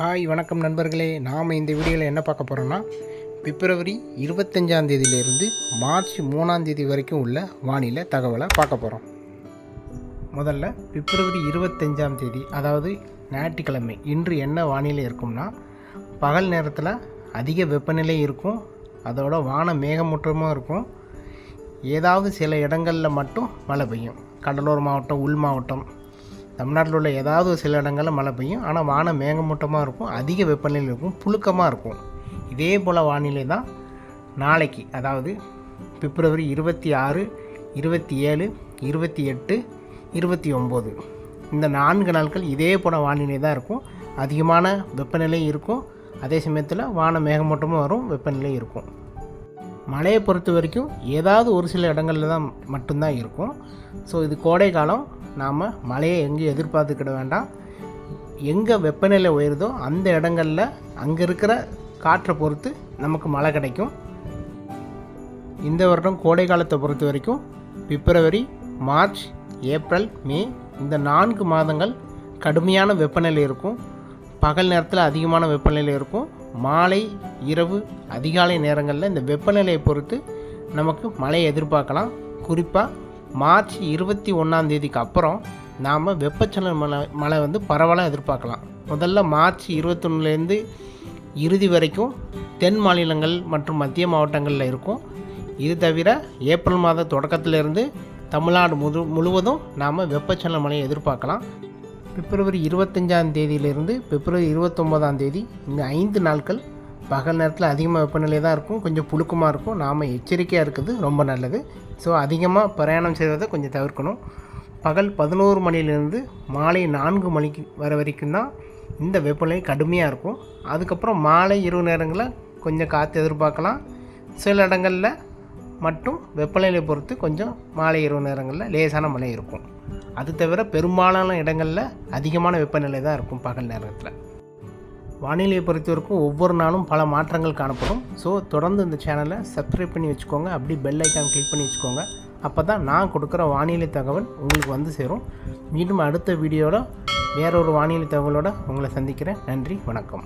Hi வணக்கம் நண்பர்களே. நாம் இந்த வீடியோவில் என்ன பார்க்க போகிறோன்னா பிப்ரவரி இருபத்தஞ்சாம் தேதியிலிருந்து மார்ச் மூணாம் தேதி வரைக்கும் உள்ள வானிலை தகவலை பார்க்க போகிறோம் முதல்ல பிப்ரவரி இருபத்தஞ்சாம் தேதி அதாவது ஞாயிற்றுக்கிழமை இன்று என்ன வானிலை இருக்கும்னா பகல் நேரத்தில் அதிக வெப்பநிலை இருக்கும் அதோட வானம் மேகமூட்டமாக இருக்கும். ஏதாவது சில இடங்களில் மட்டும் மழை பெய்யும். கடலூர் மாவட்டம் உள் மாவட்டம் தமிழ்நாட்டில் உள்ள ஏதாவது ஒரு சில இடங்களில் மழை பெய்யும். ஆனால் வானம் மேகமூட்டமாக இருக்கும். அதிக வெப்பநிலை இருக்கும். புழுக்கமாக இருக்கும். இதே போல் வானிலை தான் நாளைக்கு. அதாவது பிப்ரவரி இருபத்தி ஆறு இருபத்தி ஏழு இருபத்தி எட்டு இருபத்தி ஒம்பது. இந்த நான்கு நாட்கள் இதே போல் வானிலை தான் இருக்கும். அதிகமான வெப்பநிலை இருக்கும். அதே சமயத்தில் வானம் மேகமூட்டமும் வரும். வெப்பநிலை இருக்கும். மழையை பொறுத்த வரைக்கும் ஏதாவது ஒரு சில இடங்களில் தான் மட்டும்தான் இருக்கும். ஸோ இது கோடை காலம். நாம் மழையை எங்கேயும் எதிர்பார்த்துக்கிட வேண்டாம். எங்கே வெப்பநிலை உயருதோ அந்த இடங்களில் அங்கே இருக்கிற காற்றை பொறுத்து நமக்கு மழை கிடைக்கும். இந்த வருடம் கோடை காலத்தை பொறுத்த வரைக்கும் பிப்ரவரி மார்ச் ஏப்ரல் மே இந்த நான்கு மாதங்கள் கடுமையான வெப்பநிலை இருக்கும். பகல் நேரத்தில் அதிகமான வெப்பநிலை இருக்கும். மாலை இரவு அதிகாலை நேரங்களில் இந்த வெப்பநிலையை பொறுத்து நமக்கு மழை எதிர்பார்க்கலாம். குறிப்பாக மார்ச் இருபத்தி ஒன்றாந்தேதிக்கு அப்புறம் நாம் வெப்பச்சலன மழை மழை வந்து பரவலாக எதிர்பார்க்கலாம். முதல்ல மார்ச் இருபத்தொன்னுலேருந்து இறுதி வரைக்கும் தென் மாநிலங்கள் மற்றும் மத்திய மாவட்டங்களில் இருக்கும். இது தவிர ஏப்ரல் மாத தொடக்கத்திலிருந்து தமிழ்நாடு முழு முழுவதும் நாம் வெப்பச்சலன மழையை எதிர்பார்க்கலாம். பிப்ரவரி இருபத்தஞ்சாம் தேதியிலிருந்து பிப்ரவரி இருபத்தொம்போதாம் தேதி இந்த ஐந்து நாட்கள் பகல் நேரத்தில் அதிகமாக வெப்பநிலை தான் இருக்கும். கொஞ்சம் புழுக்கமாக இருக்கும். நாம் எச்சரிக்கையாக இருக்கிறது ரொம்ப நல்லது. ஸோ அதிகமாக பிரயாணம் செய்வதை கொஞ்சம் தவிர்க்கணும். பகல் பதினோரு மணிலேருந்து மாலை நான்கு மணிக்கு வர வரைக்கும் தான் இந்த வெப்பநிலை கடுமையாக இருக்கும். அதுக்கப்புறம் மாலை இரவு நேரங்களில் கொஞ்சம் காற்று எதிர்பார்க்கலாம். சில இடங்களில் மட்டும் வெப்பநிலை பொறுத்து கொஞ்சம் மாலை இரவு நேரங்களில் லேசான மழை இருக்கும். அது தவிர பெரும்பாலான இடங்களில் அதிகமான வெப்பநிலை தான் இருக்கும் பகல் நேரத்தில். வானிலையை பொறுத்த வரைக்கும் ஒவ்வொரு நாளும் பல மாற்றங்கள் காணப்படும். ஸோ தொடர்ந்து இந்த சேனலை சப்ஸ்கிரைப் பண்ணி வச்சுக்கோங்க. அப்படி பெல் ஐக்கான் கிளிக் பண்ணி வச்சுக்கோங்க. அப்போ தான் நான் கொடுக்குற வானிலை தகவல் உங்களுக்கு வந்து சேரும். மீண்டும் அடுத்த வீடியோவில் வேறொரு வானிலை தகவலோடு உங்களை சந்திக்கிறேன். நன்றி வணக்கம்.